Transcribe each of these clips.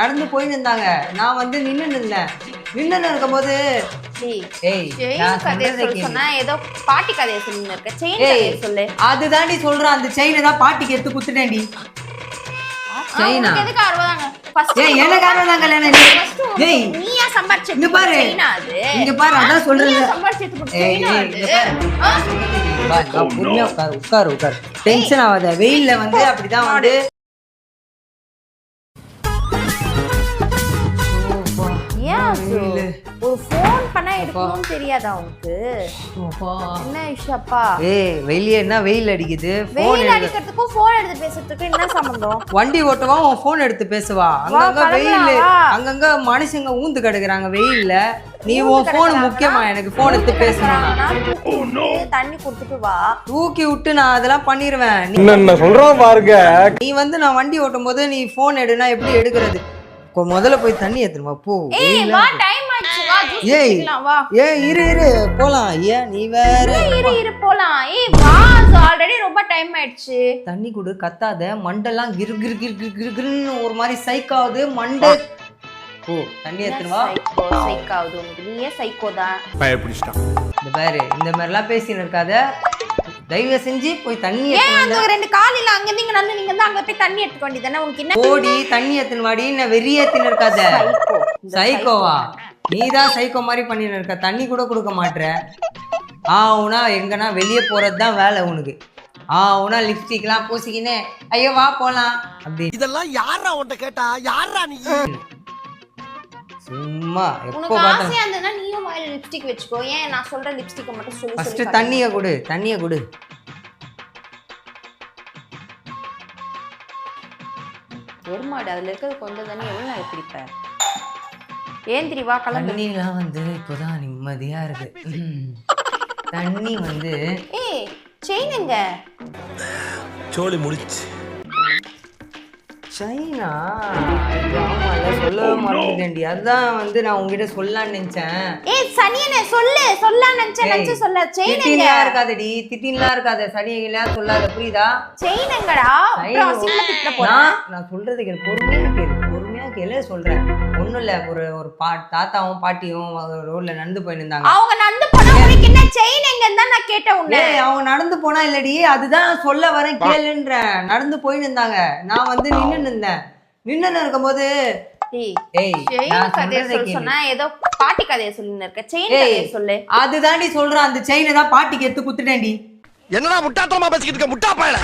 நடந்து போயின்னு இருந்தாங்க நான் வந்து நின்னு இருந்தேன். நின்னு இருக்கும்போது கதையை சொல்ல பாட்டி கதையை சொல்லு. சொல்றேன் அந்த செயினை தான் பாட்டிக்கு எடுத்து செயினா? எதுக்கு அறுபதாங்க? கல்யாணம் ஏய் நீயா சம்பாரிச்சு இங்க பாரு. இங்க பாரு அதான் பொறுமையா உட்காரு உட்காரு உட்காரு. டென்ஷன் ஆகாத. வெயில்ல வந்து அப்படிதான் வந்து ஒரு ஃபோன் பண்ணா எடுக்கணும்னு தெரியாதா உனக்கு அப்பா. என்ன ஏய் வெளியே என்ன வெயில் அடிக்குது? போன் வெயில் அடிக்கிறதுக்கும் ஃபோன் எடுத்து பேசுறதுக்கும் என்ன சம்பந்தம்? வண்டி ஓட்டுவா உன் போன் எடுத்து பேசுவா? அங்கங்க வெயில். அங்கங்க மனுஷங்க ஊந்து கிடக்குறாங்க வெயில்ல. நீ உன் போன் முக்கியமா எனக்கு போன் எடுத்து பேசணும் விட்டு தண்ணி கொடுத்துட்டு வா. தூக்கி விட்டு நான் அதெல்லாம் பண்ணிடுவேன் சொல்றான் பாருங்க. நீ வந்து நான் வண்டி ஓட்டும் போது நீ போன் எடுனா எப்படி எடுக்கிறது? முதல்ல போய் தண்ணி ஏத்துமா போ. ஏய் வெயில்ல வா டைம் ஆச்சு வா ஜூஸ் ஏய். குடிக்கலாம் வா. ஏய் இரு இரு போலாம். ஏன் நீ வேற. இரு இரு போலாம். ஏய் வா ஆல்ரெடி ரொம்ப டைம் ஆயிடுச்சு. தண்ணி குடு கத்தாத. மண்டெல்லாம் கிரு கிரு கிரு கிரு கிரு கிருன்னு ஒரு மாதிரி சைக்காவது மண்டை. ஓ தண்ணி எடுத்துன்னு வா. சைக்கோ சைக்காவது உனக்கு? நீயே சைக்கோ தான். பயப்பிடிச்சிட்டான் இந்த பாரு இந்த மாதிரிலாம் பேசின்னு இருக்காத. தயவு செஞ்சு போய் தண்ணி ஏன் எடுத்துன்னு அங்க ரெண்டு காலையில அங்க இருந்து இங்க நடந்து நீங்க வந்து அங்க போய் தண்ணி எடுத்துக்க வேண்டியதானே உனக்கு என்ன ஓடி தண்ணி எடுத்துன்னு வாடி. நான் வெறிய ஏத்தின்னு இருக்காத சைக்கோவா? நீதான் சைக்கோ மாதிரி பண்ணின்னு இருக்க. தண்ணி கூட கொடுக்க மாட்ற. ஆவுனா எங்கன்னா வெளியே போறது தான் வேலை உனக்கு. ஆவுனா லிப்ஸ்டிக்லாம் பூசிக்கினே ஐயோ வா போலாம். அப்படி. இதெல்லாம் யாரா உன்ட்ட கேட்டா? யாரா நீ? சும்மா எப்போ பார்த்தா இருந்ததுன்னா நீயும் வாயில லிப்ஸ்டிக் வச்சுக்கோ. ஏன் நான் சொல்ற லிப்ஸ்டிக்கை மட்டும் சொல்லி ஃபர்ஸ்ட் தண்ணிய கொடு தண்ணிய கொடு. எருமாடு அதுல இருக்கிறது கொஞ்சம் தண்ணி எவ்வளவு நாள் குடிப்ப ஏந்திரி வா கிளம்பு தண்ணிலாம் வந்து இப்போதான் நிம்மதியா இருக்கு. தண்ணி வந்து ஏய் செயின் எங்க? சோலி முடிச்சு. சைனா? ஆமால சொல்லவே மறந்துட்டேன்டி. அதுதான் வந்து நான் உங்ககிட்ட சொல்லலாம்னு நினைச்சேன். ஏய் சனியனே சொல்லு. சொல்லலாம் நினைச்சேன் நினைச்சு சொல்ல. செயின் எங்க? இருக்காதடி. திட்டின்லாம் இருக்காத. சனியெல்லாம் சொல்லாத. புரியுதா? செயின் எங்கடா? அப்புறம் அசிங்கமா திட்ட போறேன் நான் நான் சொல்றது கேளு பொறுமையா கேளு. பொறுமையா கேளு சொல்றேன். ஒண்ணும் இல்ல. ஒரு ஒரு பா தாத்தாவும் பாட்டியும் ரோட்ல நடந்து போயிட்டு இருந்தாங்க. அவங்க நடந்து போனா உனக்கு என்ன செயின் எங்கன்னு தான் நான் கேட்டேன் உன்னை. ஏய் அவங்க நடந்து போனா இல்லடி. அதுதான் சொல்ல வரேன் கேளுன்றேன். நடந்து போயின்னு இருந்தாங்க. நான் வந்து நின்னு இருந்தேன் நின்னு இருக்கும்போது கதையை சொல்ல பாட்டி கதையை சொல்லின்னு இருக்க. செயின் ஏய். கதையை சொல்லு. அதுதாண்டி சொல்றேன் அந்த செயினை தான் பாட்டிக்கு எடுத்து குத்துட்டேன்டி. என்னடா முட்டாத்தனமா பேசிக்கிட்டு இருக்க? முட்டா பயல.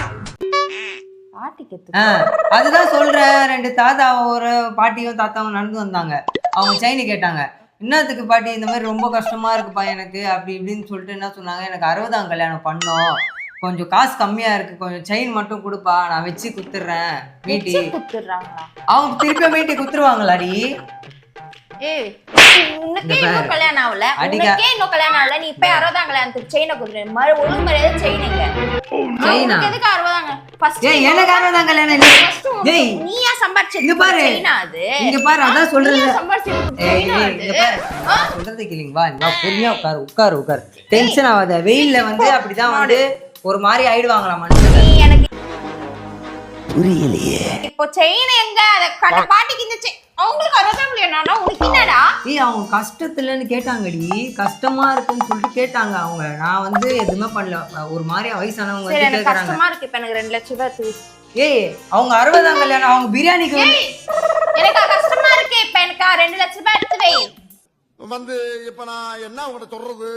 பாட்டிக்கு எத்து ஆ, அதுதான் சொல்றேன் ரெண்டு தாத்தா ஒரு பாட்டியும் தாத்தாவும் நடந்து வந்தாங்க. அவங்க செயினு கேட்டாங்க. என்னத்துக்கு பாட்டி இந்த மாதிரி ரொம்ப கஷ்டமா இருக்குப்பா எனக்கு? அப்படி இப்படின்னு சொல்லிட்டு என்ன சொன்னாங்க? எனக்கு அறுபதாம் கல்யாணம் பண்ணோம். கொஞ்சம் காசு கம்மியா இருக்கு. கொஞ்சம் செயின் மட்டும் கொடுப்பா. நான் வச்சு குத்துறேன். மீட்டி குத்துறாங்களா அவங்க திருப்பி மீட்டி குத்துருவாங்களாடி? ஏய் உனக்கே இன்னும். கல்யாணம் ஆகல. உனக்கே இன்னும் கல்யாணம் ஆகல. நீ இப்ப அறுபதாம் கல்யாணத்துக்கு செயினை குடுத்துரு மறு ஒழுங்கு மரியாதை செயின் எங்க செயினா? உனக்கு எதுக்கு அறுபதாங்க? ஃபர்ஸ்ட் ஏய் எனக்கு அறுபதாம் கல்யாணம் நீ ஏய் நீயா சம்பாரிச்சு இங்க பாரு. செயினா அது? இங்க பாரு அதான் சம்பாரிச்சு ஏய், செயினா ஏய், அது? இங்க பாரு. சொல்றது வா பொறுமையா உட்காரு உட்காரு உட்காரு. டென்ஷன் ஆகாத. வெயில்ல வந்து அப்படிதான் வந்து ஒரு மாதிரி ஆயிடுவாங்களா எனக்கு புரியலையே. இப்போ செயின் எங்க? அத கட்ட பாட்டிக்கு இந்த செயின் அவங்களுக்கு அறுபதாம் கல்யாணம்னா உனக்கு என்னடா? ஏய் அவங்க கஷ்டத்துலன்னு கேட்டாங்கடி. கஷ்டமா இருக்குன்னு சொல்லிட்டு கேட்டாங்க அவங்க. நான் வந்து எதுவுமே பண்ணல. ஒரு மாதிரி வயசானவங்க சரி வந்து எனக்கு கேக்குறாங்க. கஷ்டமா இருக்கு. இப்ப எனக்கு ரெண்டு லட்சம் ரூபாய் தூ. ஏய் அவங்க அறுபதாம் கல்யாணம் அவங்க பிரியாணிக்கு எனக்கு கஷ்டமா இருக்கு. இப்ப எனக்கு ரெண்டு லட்சம் ரூபாய் எடுத்து வை. வந்து இப்ப நான் என்ன உங்கள்ட்ட சொல்றது?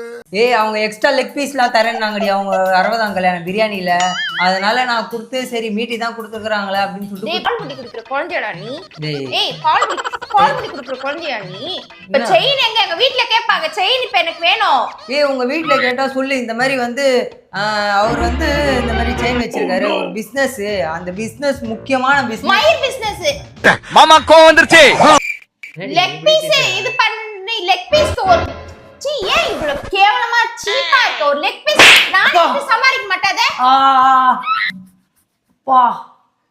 ஏய் அவங்க எக்ஸ்ட்ரா லெக் பீஸ்லாம் தரேன்னாங்கடி. அவங்க அறுபதாம் கல்யாணம் பிரியாணியில. அதனால நான் கொடுத்து சரி மீட்டி தான் கொடுத்துருக்குறாங்களே அப்படின்னு சொல்லிட்டு பால் முடி குடுக்குற குழந்தையடா நீ. டேய். ஏய் பால் முடி பால் முடி குடுக்குற குழந்தையா நீ? இப்ப என்ன? செயின் எங்க? எங்க வீட்ல கேட்பாங்க செயின் இப்ப எனக்கு வேணும். ஏய் உங்க வீட்ல கேட்டா சொல்லு. இந்த மாதிரி வந்து ஆஹ், அவர் வந்து இந்த மாதிரி செயின் வச்சிருக்காரு. ஒரு பிசினஸ் அந்த பிசினஸ் முக்கியமான பிசினஸ் மயிர் பிசினஸ் மாமா கோவம் வந்துருச்சு. லெக் பீஸ் இது பண்ணி லெக் பீஸ்க்கு ஒரு சீ ஏன் இவ்வளவு கேவலமா சீப்பா இருக்க? ஒரு லெக் பீஸ் நானே இப்படி சமாளிக்க மாட்டாதே. பா.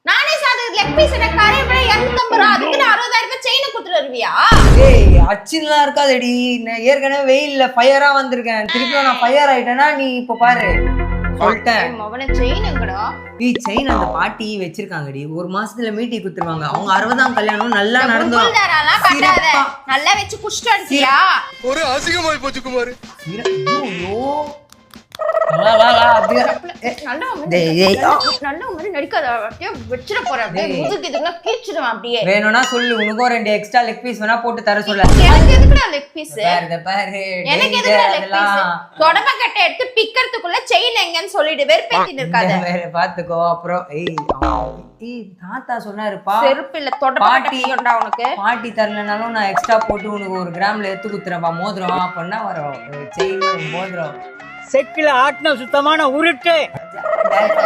நானே சாது லெக் பீஸ் எனக்கு கரையை விட இரநூத்தம்பது ரூபா அதுக்கு நான் அறுபதாயிரம் ரூபாய் செயின் கொடுத்துட்டு வருவியா? ஏய் அச்சின்லாம் இருக்காதடி. நான் ஏற்கனவே வெயில்ல ஃபயரா வந்திருக்கேன். திருப்பியும் நான் ஃபயர் ஆயிட்டேன்னா நீ இப்போ பாரு. சொல்லிட்டேன் செயின் எங்கடா? நீ செயின் அந்த பாட்டி வச்சிருக்காங்கடி. ஒரு மாசத்துல மீட்டி குத்துருவாங்க. அவங்க அறுபதாம் கல்யாணம் நல்லா நடந்தோம். நல்லா வச்சு குஷ்டு வந்துட்டியா ஒரு அசிங்கமாய் போச்சு குமார். ஐயோ. அப்படியே. நல்ல. நல்ல மாதிரி நடிக்காத. அப்படியே வச்சிட போற அப்படியே டேய். முதுகு இதுங்க கீச்சிடுவேன் அப்படியே. வேணும்னா சொல்லு உனக்கும் ரெண்டு எக்ஸ்ட்ரா லெக் பீஸ் வேணா போட்டு தர சொல்ல. எனக்கு எதுக்குடா லெக் பீஸ் பாரு, எனக்கு எதுக்குடா லெக் பீஸ் அதெல்லாம். தொடப்ப கட்டை எடுத்து பிக்கிறதுக்குள்ள செயின் எங்கன்னு சொல்லிட்டு வெறுப்பேத்திட்டு இருக்காத. வேற பாத்துக்கோ. அப்புறம் ஏய் தாத்தா சொன்னாருப்பா செருப்பு இல்ல கட்டை பாட்டி. உனக்கு. பாட்டி தரலனாலும் நான் எக்ஸ்ட்ரா போட்டு உனக்கு ஒரு கிராம்ல எடுத்து குத்துறேன்ப்பா. மோதிரம் அப்பன்னா வரும். செயின் மோதிரம். செக்கில ஆட்டின சுத்தமான உருட்டு.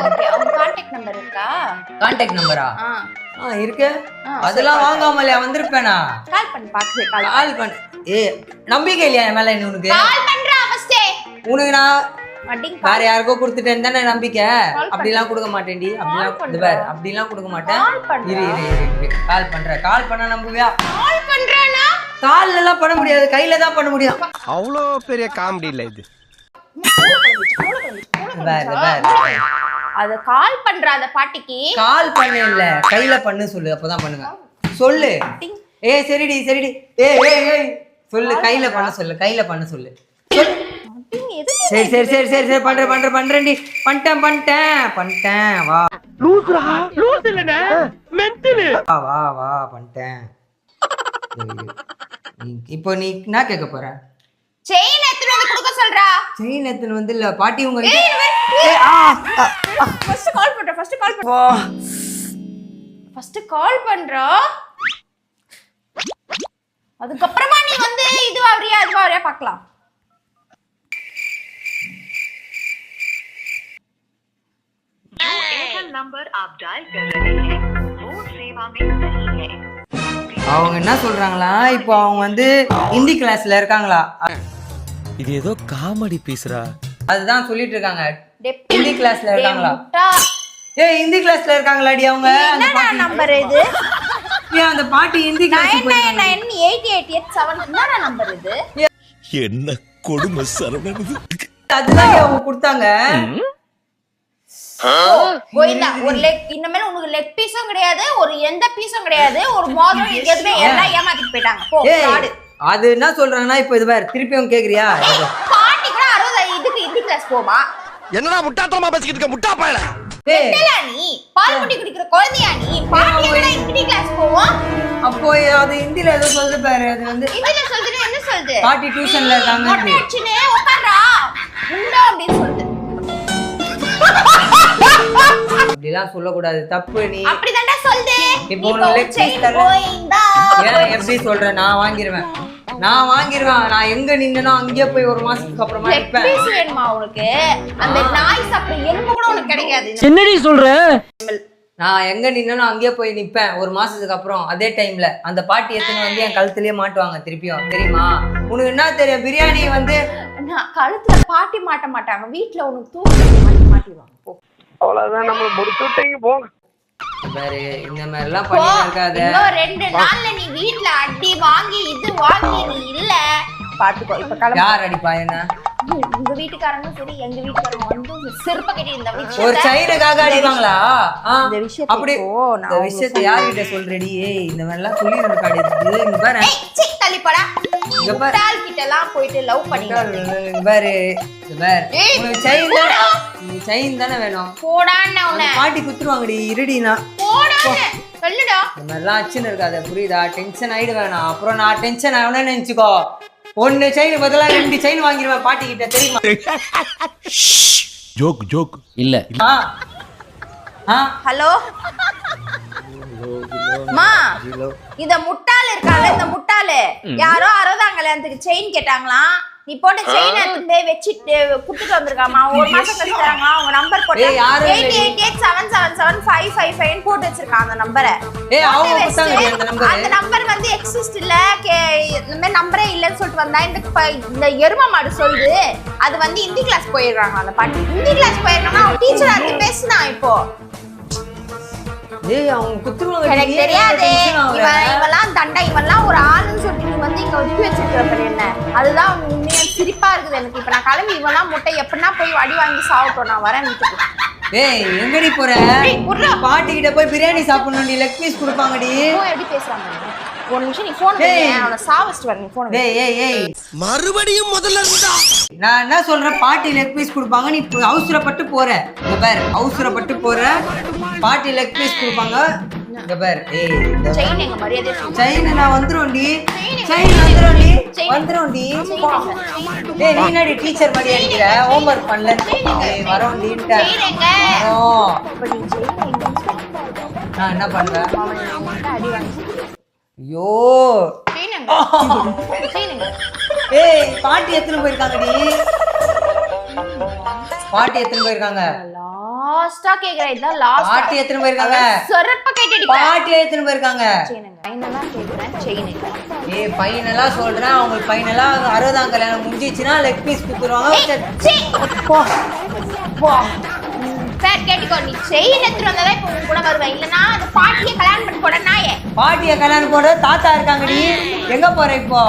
ஓகே அவங்க கான்டாக்ட் நம்பர் இருக்கா? கான்டாக்ட் நம்பரா ஆ? ஆ. இருக்கு. அதெல்லாம் வாங்காமலே வந்திருப்பேனா? கால் பண்ணி பாக்குறேன் கால் கால் பண்ண. ஏ நம்பிக்கை இல்லையா என் மேல இன்னும் உனக்கு? கால் பண்றா ஃபர்ஸ்ட் உனக்கு நான் வேற யாருக்கோ கொடுத்துட்டேன்னு தானே நம்பிக்கை. அப்படிலாம் கொடுக்க மாட்டேன்டி. அப்படிலாம் இது பாரு அப்படிலாம் கொடுக்க மாட்டேன். கால் பண்றா இரு இரு இரு இரு. கால் பண்றேன். கால் பண்ண நம்புவியா? கால் பண்றானா? கால்ல எல்லாம் பண்ண முடியாது. கையில தான் பண்ண முடியும். அவ்வளோ பெரிய காமெடி இல்ல இது. அத கால் பண்றா அந்த பாட்டிக்கு. கால் பண்ண இல்ல கையில பண்ணு சொல்லு அப்பதான் பண்ணுங்க சொல்லு. டிங். ஏ சரிடி சரிடி. ஏ ஏ ஏய் சொல்லு கையில பண்ண சொல்லு கையில பண்ண சொல்லு. சரி சரி சரி சரி சரி பண்றேன் பண்றேன் பண்றேன்டி. பண்ணிட்டேன் பண்ணிட்டேன் பண்ணிட்டேன் வா. வா வா வா பண்ணிட்டேன் இப்போ நீ என்ன கேட்க போற செயின் எடுத்துட்டு வந்து கொடுக்க சொல்றா செயின் எத்தனை வந்து இல்ல பாட்டி உங்க ஃபர்ஸ்ட் கால் பண்றா ஃபர்ஸ்ட் கால் பண்றா ஃபர்ஸ்ட் கால் பண்றா அதுக்கப்புறமா நீ வந்து இது ஆவறியா அது ஆவறியா பார்க்கலாம் नंबर आप डायल कर रहे हैं वो सेवा में नहीं है அவங்க என்ன சொல்றாங்களா இப்போ அவங்க வந்து ஹிந்தி கிளாஸ்ல இருக்காங்களா இது ஏதோ காமெடி பீஸ்ரா அதுதான் சொல்லிட்டு இருக்காங்க. ஹிந்தி கிளாஸ்ல இருக்காங்களா. ஏய் ஹிந்தி கிளாஸ்ல இருக்காங்களாடி அவங்க? பாட்டி. நம்பர் இது? ஏன் அந்த பாட்டி Hindi class nine nine eight eight eight seven என்னடா நம்பர் இது? என்ன கொடுமை சரவணன் அதுதான் அவங்க கொடுத்தாங்க. கோயிந்தா ஒரு லெக் இனிமேல் உனக்கு லெக் பீஸும் கிடையாது ஒரு எந்த பீஸும் கிடையாது ஒரு மோதிரம் எதுவுமே எல்லாம் ஏமாத்திட்டு போயிட்டாங்க. போ அது என்ன சொல்றாங்கன்னா இப்போ இது பாரு திருப்பியும் கேக்குறியா? இது. பாட்டி கூட அறுபது இதுக்கு ஹிந்தி கிளாஸ் போமா? என்னடா முட்டாத்தனமா பேசிக்கிட்டு இருக்க முட்டா பயல? நீ? பால் குடி குடிக்கிற குழந்தையா நீ? பாட்டி கூட ஹிந்தி கிளாஸ் போவோம் அப்போ அது ஹிந்தில ஏதோ சொல்லுது பாரு அது வந்து என்ன சொல்லுது? பாட்டி டியூஷன்ல இருக்காங்க மொட்டை அடிச்சுன்னு உட்கார்றா உண்டா அப்படின்னு சொல்லுது. அப்படிலாம் சொல்லக்கூடாது தப்பு நீ. அப்படிதான்டா சொல்லுது. இப்போ நீ உனக்கு தரல. கோயிந்தா ஏன் எப்படி சொல்ற நான் வாங்கிருவேன். நான் வாங்கிருவேன். நான் எங்க நின்னனோ அங்கேயே போய் ஒரு மாசத்துக்கு அப்புறமா பீஸ் வேணுமா உனக்கு? அந்த நாய் சாப்பிட எலும்பு கூட உனக்கு கிடைக்காது. என்னடி சொல்ற? நான் எங்க நின்னனோ அங்கேயே போய் நிப்பேன். ஒரு மாசத்துக்கு அப்புறம் அதே டைம்ல. அந்த பாட்டி எத்தனை வந்து என் கழுத்துலயே மாட்டுவாங்க திருப்பியும். தெரியுமா? உனக்கு என்ன தெரியும்? பிரியாணி வந்து நான் கழுத்துல பாட்டி மாட்ட மாட்டாங்க வீட்ல உனக்கு தூக்கி மாட்டி மாட்டிடுவாங்க. அவ்வளவுதான் நம்ம முடிச்சுட்டீங்க போங்க. பாரு இந்த மாதிரி எல்லாம் போ. பண்ணி இருக்காத இன்னும் ரெண்டு நாள்ல நீ வீட்ல அடி வாங்கி இது வாங்கி நீ இல்ல. பாத்துக்கோ இப்ப கிளம்பு. யார் அடிப்பா என்ன? உங்க வீட்டுக்காரங்களும் சரி எங்க வீட்டுக்காரங்க வந்து செருப்ப கட்டி இந்த ஒரு விஷயத்த சைனுக்காக அடிப்பாங்களா ஆ, இந்த விஷயத்தை அப்படி இப்போ நான் இந்த விஷயத்தை யார்கிட்ட சொல்றடி? ஏய் இந்த மாதிரி எல்லாம் சொல்லி இருக்காடி இங்க பாரு. ஏய் சீ தள்ளி போடா இங்க பாரு. கிட்ட எல்லாம் போயிட்டு லவ் பண்ணிட்டு இங்க பாரு. ஏய், உனக்கு செயின் தானே? உனக்கு செயின் தானே வேணும். போடான்னு உன்னை. பாட்டி குத்துருவாங்கடி இருடினா போடான்னு. சொல்லுடா இந்த மாதிரிலாம் அச்சுன்னு இருக்காத புரியுதா? டென்ஷன் ஆயிடு வேணாம். அப்புறம் நான் டென்ஷன் ஆகணும்னு நினைச்சுக்கோ. ஒன்னு செயின் பதிலா ரெண்டு செயின் வாங்கிடுவேன் பாட்டி கிட்ட தெரியுமா? ஜோக் ஜோக் இல்ல. ஆ. ஆ. ஹலோ? மா இத முட்டாள் இருக்கால இந்த முட்டாளு. யாரோ அறுபதாம் கல்யாணத்துக்கு செயின் கேட்டாங்களாம். நீ போட்ட செயின் எடுத்துட்டு போய் வச்சுட்டு குடுத்துட்டு வந்திருக்காமா ஒரு மாசம் கழிச்சு அவங்க நம்பர் போட்டு. Eight eight eight seven seven seven five five five போட்டு வச்சிருக்கான் அந்த நம்பரை அவங்க அந்த நம்பர் வந்து எக்ஸிஸ்ட் இல்ல. கே இந்த மாதிரி நம்பரே இல்லைன்னு சொல்லிட்டு வந்தா இந்த இந்த எரும மாடு சொல்லுது. அது வந்து ஹிந்தி கிளாஸ் போயிடுறாங்க அந்த பாட்டி. ஹிந்தி கிளாஸ் போயிருக்காங்கன்னா அவன் டீச்சர் வந்து பேசினா இப்போ. ஏய் அவங்க குத்துருவாங்க எனக்கு தெரியாது. இவன் இவெல்லாம் தண்டை இவெல்லாம் ஒரு ஆளுன்னு சொல்லிட்டு வந்து இங்க ஒதுக்கி வச்சிருக்கிற என்ன? அதுதான் உண்மையா சிரிப்பா இருக்குது எனக்கு. இப்ப நான் கிளம்பி இவெல்லாம் முட்டை எப்படின்னா போய் அடி வாங்கி சாப்பிட்டோம். நான் வரேன் வீட்டுக்கு. ஏய் எங்கடி போற? ஏய். பாட்டி கிட்ட போய் பிரியாணி சாப்பிடணும்டி. லெக் பீஸ் கொடுப்பாங்கடி. எப்படி பேசுறாங்க ஒரு நிமிஷம் நீ போன் டேய். அவனை சாவச்சிட்டு வரேன். நீ போன் டேய் ஏய் ஏய். மறுபடியும் முதல்ல இருந்தா? நான் என்ன சொல்றேன்? பாட்டி லெக் பீஸ் கொடுப்பாங்க. நீ அவசரப்பட்டு போற. இங்க பாரு அவசரப்பட்டு போற. பாட்டி லெக் பீஸ் கொடுப்பாங்க. இங்க பாரு. ஏய் செயின் எங்க மரியாதை செயின் நான் வந்துரும்டி செயின் வந்துரும்டி. வந்துரும்டி டேய் நீ என்னடி டீச்சர் மாதிரி அடிக்கிற? ஹோம்வொர்க் பண்ணல. ஏய் வரோம்டின்ட்ட செயின் எங்க வரோம் இப்ப நீ செயின் எங்கன்னு சொல்லு. நான் என்ன பண்றேன்? ஐயோ. ஏய் பாட்டி எத்தனை போயிருக்காங்கடி பாட்டி எத்தனை போயிருக்காங்க லாஸ்டா கேக்குறேன். இதான் லாஸ்ட் பாட்டி எத்தனை போயிருக்காங்க? சொரப்ப கேட்டு பாட்டி எத்தனை போயிருக்காங்க? ஃபைனலா கேக்குறேன் செயின் ஏய் பையனெல்லாம் சொல்றேன். அவங்களுக்கு பையனெல்லாம் அறுபதாம் கல்யாணம் முடிஞ்சிச்சுன்னா லெக் பீஸ் கொடுத்துருவாங்க சீ, போ. போ. சார் கேட்டுக்கோ. நீ செயின் எடுத்துட்டு வந்ததா இப்போ கூட வருவேன். இல்லனா அந்த பாட்டியை கல்யாணம் பண்ணி போட நாயே. பாட்டிய கல்யாணம் போட தாத்தா இருக்காங்கடி. எங்க போற இப்போ?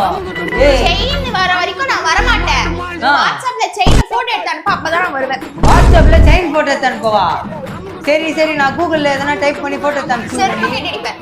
செயின் வர வரைக்கும் நான் வர மாட்டேன் ஆ. செயின் போட்டோ எடுத்து அனுப்ப அப்பதான் நான் வருவேன். வாட்ஸ்அப்ல செயின் போட்டோ எடுத்து அனுப்பவா சரி சரி நான் கூகுள்ல எதனா டைப் பண்ணி போட்டோ எடுத்து செருப்பு அனுப்பிச்சு கேட்டு அடிப்பேன்